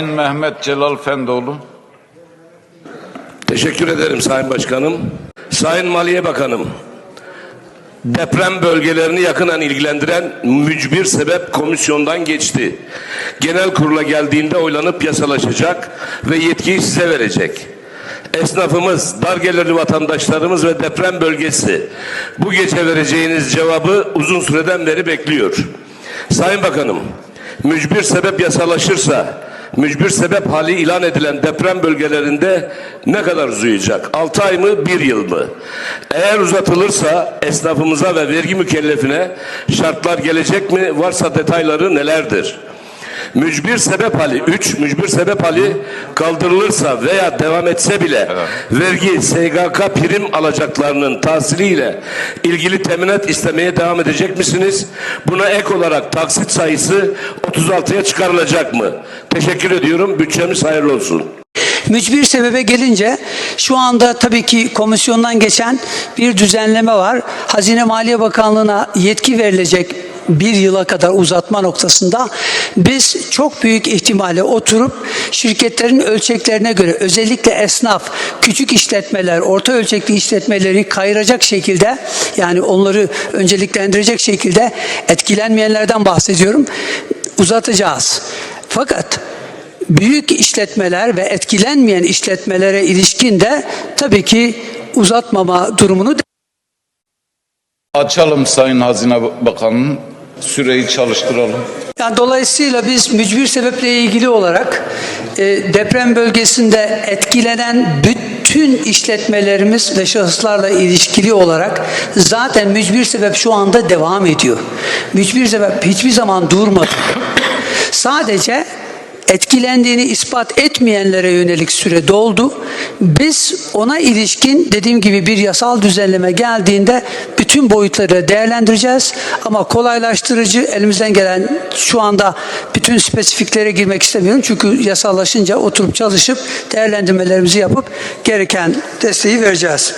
Sayın Mehmet Celal Fendoğlu. Teşekkür ederim Sayın Başkanım. Sayın Maliye Bakanım, deprem bölgelerini yakından ilgilendiren mücbir sebep komisyondan geçti. Genel kurula geldiğinde oylanıp yasalaşacak ve yetkiyi size verecek. Esnafımız, dar gelirli vatandaşlarımız ve deprem bölgesi bu gece vereceğiniz cevabı uzun süreden beri bekliyor. Sayın Bakanım, mücbir sebep yasalaşırsa mücbir sebep hali ilan edilen deprem bölgelerinde ne kadar uzayacak? 6 ay mı, 1 yıl mı? Eğer uzatılırsa esnafımıza ve vergi mükellefine şartlar gelecek mi? Varsa detayları nelerdir? Mücbir sebep hali 3 mücbir sebep hali kaldırılırsa veya devam etse bile vergi SGK prim alacaklarının tahsiliyle ilgili teminat istemeye devam edecek misiniz? Buna ek olarak taksit sayısı 36'ya çıkarılacak mı? Teşekkür ediyorum. Bütçemiz hayırlı olsun. Mücbir sebebe gelince şu anda tabii ki komisyondan geçen bir düzenleme var. Hazine Maliye Bakanlığı'na yetki verilecek bir yıla kadar uzatma noktasında biz çok büyük ihtimalle oturup şirketlerin ölçeklerine göre özellikle esnaf, küçük işletmeler, orta ölçekli işletmeleri kayıracak şekilde yani onları önceliklendirecek şekilde etkilenmeyenlerden bahsediyorum uzatacağız. Fakat büyük işletmeler ve etkilenmeyen işletmelere ilişkin de tabii ki uzatmama durumunu Açalım Sayın Hazine Bakanı'nın süreyi çalıştıralım. Yani dolayısıyla biz mücbir sebeple ilgili olarak e, deprem bölgesinde etkilenen bütün işletmelerimiz ve şahıslarla ilişkili olarak zaten mücbir sebep şu anda devam ediyor. Mücbir sebep hiçbir zaman durmadı. Sadece etkilendiğini ispat etmeyenlere yönelik süre doldu. Biz ona ilişkin dediğim gibi bir yasal düzenleme geldiğinde bütün boyutları değerlendireceğiz. Ama kolaylaştırıcı elimizden gelen şu anda bütün spesifiklere girmek istemiyorum. Çünkü yasallaşınca oturup çalışıp değerlendirmelerimizi yapıp gereken desteği vereceğiz.